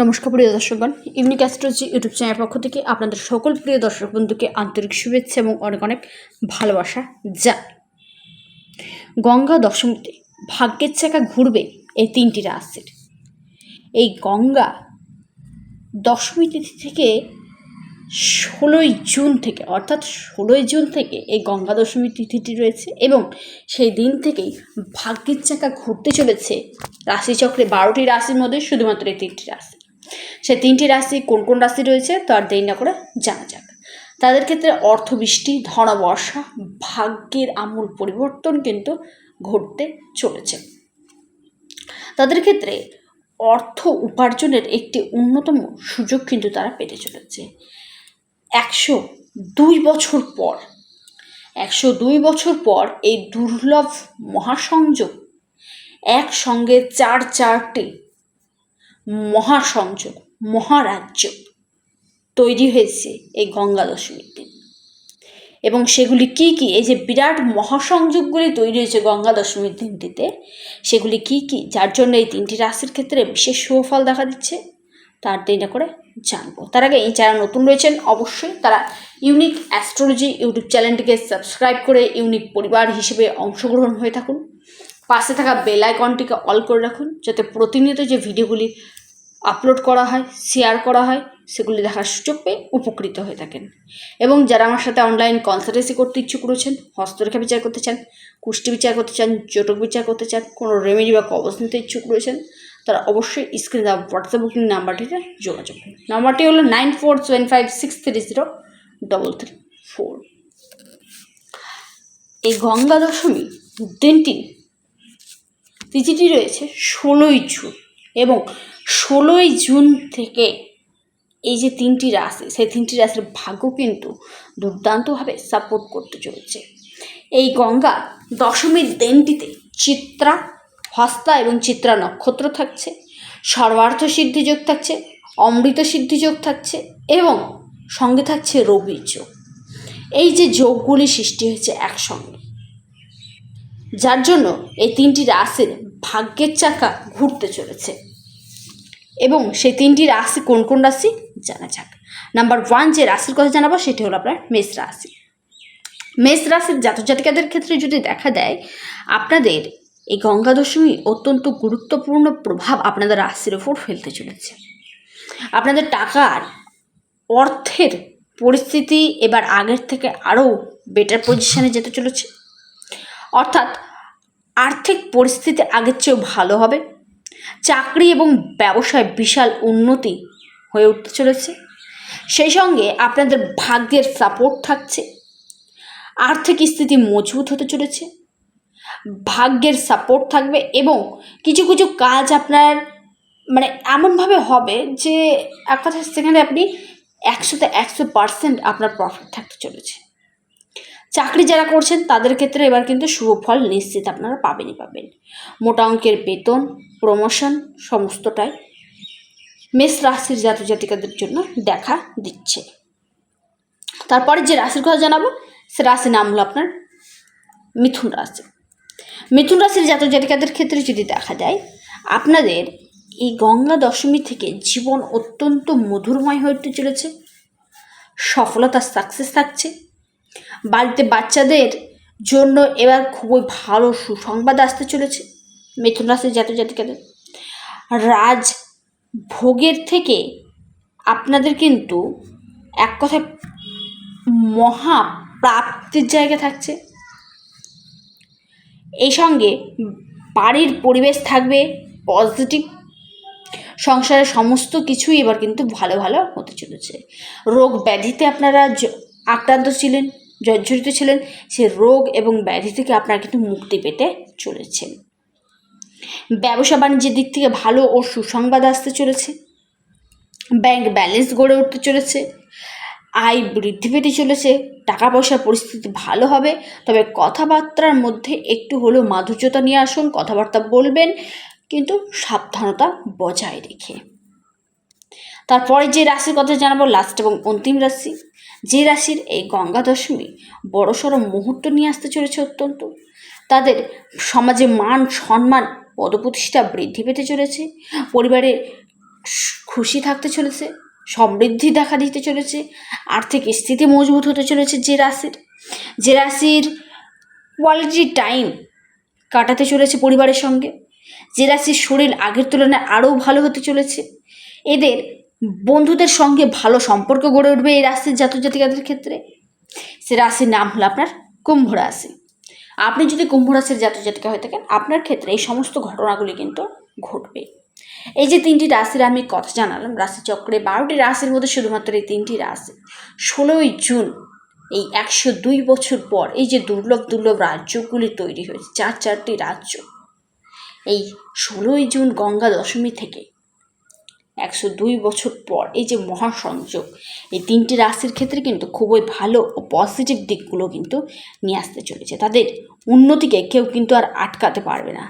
নমস্কার, প্রিয় দর্শকগণ। Unique astrology YouTube চ্যানেলের পক্ষ থেকে আপনাদের সকল প্রিয় দর্শক বন্ধুকে আন্তরিক শুভেচ্ছা এবং অনেক অনেক ভালোবাসা যা গঙ্গা দশমীতে ভাগ্যের চাকা ঘুরবে এই তিনটি রাশির। এই গঙ্গা দশমী তিথি থেকে ষোলোই জুন থেকে, অর্থাৎ ষোলোই জুন থেকে এই গঙ্গা দশমী তিথিটি রয়েছে এবং সেই দিন থেকেই ভাগ্যের চাকা ঘুরতে চলেছে রাশিচক্রে বারোটি রাশির মধ্যে শুধুমাত্র এই তিনটি রাশি। সেই তিনটি রাশি কোন কোন রাশি রয়েছে, তো আর দেরি না করে জানা যাক। তাদের ক্ষেত্রে অর্থবৃষ্টি, ধনবর্ষা, ভাগ্যের আমূল পরিবর্তন কিন্তু ঘটতে চলেছে। তাদের ক্ষেত্রে অর্থ উপার্জনের একটি অন্যতম সুযোগ কিন্তু তারা পেতে চলেছে। একশো দুই বছর পর, একশো দুই বছর পর এই দুর্লভ মহাসংযোগ একসঙ্গে চার চারটি মহাসংযোগ, মহারাজ্য তৈরি হয়েছে এই গঙ্গা দশমীর দিন। এবং সেগুলি কি কি? এই যে বিরাট মহাসংযোগগুলি তৈরি হয়েছে গঙ্গা দশমীর দিনটিতে, সেগুলি কি কি? যার জন্য এই তিনটি রাশির ক্ষেত্রে বিশেষ সুফল দেখা দিচ্ছে, তার দিনটা করে জানব। তার আগে এই যারা নতুন রয়েছেন, অবশ্যই তারা ইউনিক অ্যাস্ট্রোলজি ইউটিউব চ্যানেলটিকে সাবস্ক্রাইব করে ইউনিক পরিবার হিসেবে অংশগ্রহণ হয়ে থাকুন। পাশে থাকা বেল আইকনটিকে অল করে রাখুন, যাতে প্রতিনিয়ত যে ভিডিওগুলি আপলোড করা হয় শেয়ার করা হয়, সেগুলি দেখার সুযোগ পেয়ে উপকৃত হয়ে থাকেন। এবং যারা আমার সাথে অনলাইন কনসালটেন্সি করতে ইচ্ছুক রয়েছেন, হস্তরেখা বিচার করতে চান, কুষ্টি বিচার করতে চান, জটক বিচার করতে চান, কোনো রেমেডি বা কবচ নিতে ইচ্ছুক রয়েছেন, তারা অবশ্যই স্ক্রিনে দেওয়া হোয়াটসঅ্যাপ বুকিং নাম্বারটিতে যোগাযোগ করুন। নাম্বারটি হলো nine four seven five six three zero double three four এই গঙ্গা দশমী দিনটি তিথিটি রয়েছে ষোলোই জুন এবং ষোলোই জুন থেকে এই যে তিনটি রাশি, সেই তিনটি রাশির ভাগ্য কিন্তু দুর্দান্তভাবে সাপোর্ট করতে চলেছে। এই গঙ্গা দশমীর দিনটিতে চিত্রা, হস্তা এবং চিত্রা নক্ষত্র থাকছে, সর্বার্থ সিদ্ধিযোগ থাকছে, অমৃত সিদ্ধিযোগ থাকছে এবং সঙ্গে থাকছে রবির যোগ। এই যে যোগগুলি সৃষ্টি হয়েছে একসঙ্গে যার জন্য এই তিনটি রাশির ভাগ্যের চাকা ঘুরতে চলেছে। এবং সেই তিনটি রাশি কোন কোন রাশি? জানা যাক। নাম্বার ওয়ান যে রাশির কথা জানাব, সেটি হলো আপনার মেষ রাশি। মেষ রাশির জাতক জাতিকাদের ক্ষেত্রে যদি দেখা দেয়, আপনাদের এই গঙ্গা দশমী অত্যন্ত গুরুত্বপূর্ণ প্রভাব আপনাদের রাশির ওপর ফেলতে চলেছে। আপনাদের টাকার অর্থের পরিস্থিতি এবার আগের থেকে আরও বেটার পজিশনে যেতে চলেছে। অর্থাৎ আর্থিক পরিস্থিতি আগের চেয়েও ভালো হবে। চাকরি এবং ব্যবসায় বিশাল উন্নতি হয়ে উঠতে চলেছে। সেই সঙ্গে আপনাদের ভাগ্যের সাপোর্ট থাকছে। আর্থিক স্থিতি মজবুত হতে চলেছে। ভাগ্যের সাপোর্ট থাকবে এবং কিছু কিছু কাজ আপনার মানে এমনভাবে হবে যে এক কথা সেখানে আপনি একশোতে একশো পার্সেন্ট আপনার প্রফিট থাকতে চলেছে। চাকরি যারা করছেন, তাদের ক্ষেত্রে এবার কিন্তু শুভ ফল নিশ্চিত আপনারা পাবেনই পাবেন। মোটা অঙ্কের বেতন প্রমোশন সমস্তটাই মেষ রাশির জাতক জাতিকাদের জন্য দেখা দিচ্ছে। তারপরে যে রাশির কথা জানাব, সে রাশির নাম হলো আপনার মিথুন রাশি। মিথুন রাশির জাতক জাতিকাদের ক্ষেত্রে যদি দেখা যায়, আপনাদের এই গঙ্গা দশমী থেকে জীবন অত্যন্ত মধুরময় হয়ে উঠতে চলেছে সফলতা সাকসেস থাকছে বাড়িতে বাচ্চাদের জন্য এবার খুবই ভালো সুসংবাদ আসতে চলেছে মিথুন রাশির জাতক জাতিকাদের। রাজ ভোগের থেকে আপনাদের কিন্তু এক কথায় মহা প্রাপ্তির জায়গা থাকছে। এই সঙ্গে বাড়ির পরিবেশ থাকবে পজিটিভ। সংসারের সমস্ত কিছুই এবার কিন্তু ভালো ভালো হতে চলেছে। রোগ ব্যাধিতে আপনারা আক্রান্ত ছিলেন। জর্জরিত ছিলেন, সে রোগ এবং ব্যাধি থেকে আপনারা কিন্তু মুক্তি পেতে চলেছেন। ব্যবসা বাণিজ্যের দিক থেকে ভালো ও সুসংবাদ আসতে চলেছে। ব্যাংক ব্যালেন্স গড়ে উঠতে চলেছে। আয় বৃদ্ধি পেতে চলেছে। টাকা পয়সার পরিস্থিতি ভালো হবে। তবে কথাবার্তার মধ্যে একটু হলেও মাধুর্যতা নিয়ে আসুন, কথাবার্তা বলবেন, কিন্তু সাবধানতা বজায় রেখে। তারপরে যে রাশির কথা জানাব লাস্ট এবং অন্তিম রাশি। যে রাশির এই গঙ্গা দশমী বড়সড় মুহূর্ত নিয়ে আসতে চলেছে অত্যন্ত। তাদের সমাজে মান, সম্মান, পদপ্রতিষ্ঠা বৃদ্ধি পেতে চলেছে। পরিবারে খুশি থাকতে চলেছে, সমৃদ্ধি দেখা দিতে চলেছে, আর্থিক স্থিতি মজবুত হতে চলেছে যে রাশির। যে রাশির কোয়ালিটি টাইম কাটাতে চলেছে পরিবারের সঙ্গে। যে রাশির শরীর আগের তুলনায় আরও ভালো হতে চলেছে। এদের বন্ধুদের সঙ্গে ভালো সম্পর্ক গড়ে উঠবে এই রাশির জাতক জাতিকাদের ক্ষেত্রে। সে রাশির নাম হলো আপনার কুম্ভ রাশি। আপনি যদি কুম্ভ রাশির জাতক জাতিকা হয়ে থাকেন, আপনার ক্ষেত্রে এই সমস্ত ঘটনাগুলি কিন্তু ঘটবে। এই যে তিনটি রাশির আমি কথা জানালাম, রাশিচক্রে বারোটি রাশির মধ্যে শুধুমাত্র এই তিনটি রাশি। ষোলোই জুন, এই একশো দুই বছর পর এই যে দুর্লভ দুর্লভ রাজ্যগুলি তৈরি হয়েছে, চার চারটি রাজ্য। এই ষোলোই জুন গঙ্গা দশমী থেকে একশো দুই বছর পর এই যে মহাসংযোগ, এই তিনটি রাশির ক্ষেত্রে কিন্তু খুবই ভালো ও পজিটিভ দিকগুলো কিন্তু নিয়ে আসতে চলেছে। তাদের উন্নতিকে কেউ কিন্তু আর আটকাতে পারবে না।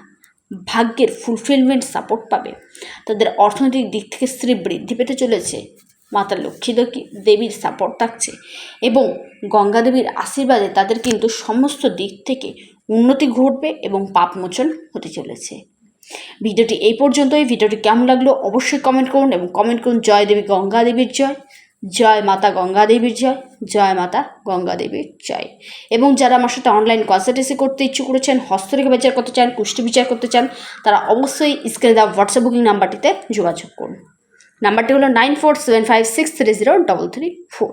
ভাগ্যের ফুলফিলমেন্ট সাপোর্ট পাবে। তাদের অর্থনৈতিক দিক থেকে স্ত্রী বৃদ্ধি পেতে চলেছে। মাতা লক্ষ্মী দেবীর সাপোর্ট থাকছে এবং গঙ্গা দেবীর আশীর্বাদে তাদের কিন্তু সমস্ত দিক থেকে উন্নতি ঘটবে এবং পাপমোচন হতে চলেছে। ভিডিওটি এই পর্যন্তই। ভিডিওটি কেমন লাগল অবশ্যই কমেন্ট করুন এবং কমেন্ট করুন জয় দেবী গঙ্গা দেবীর জয়। জয় মাতা গঙ্গা দেবীর জয়। জয় মাতা গঙ্গা দেবীর জয়। এবং যারা আমার সাথে অনলাইন কনসালটেন্সি করতে ইচ্ছুক করেছেন, হস্তরেখা বিচার করতে চান, কুষ্টি বিচার করতে চান, তারা অবশ্যই স্ক্রিনে দেওয়া হোয়াটসঅ্যাপ বুকিং নাম্বারটিতে যোগাযোগ করুন। নাম্বারটি হলো nine four seven five six three zero double three four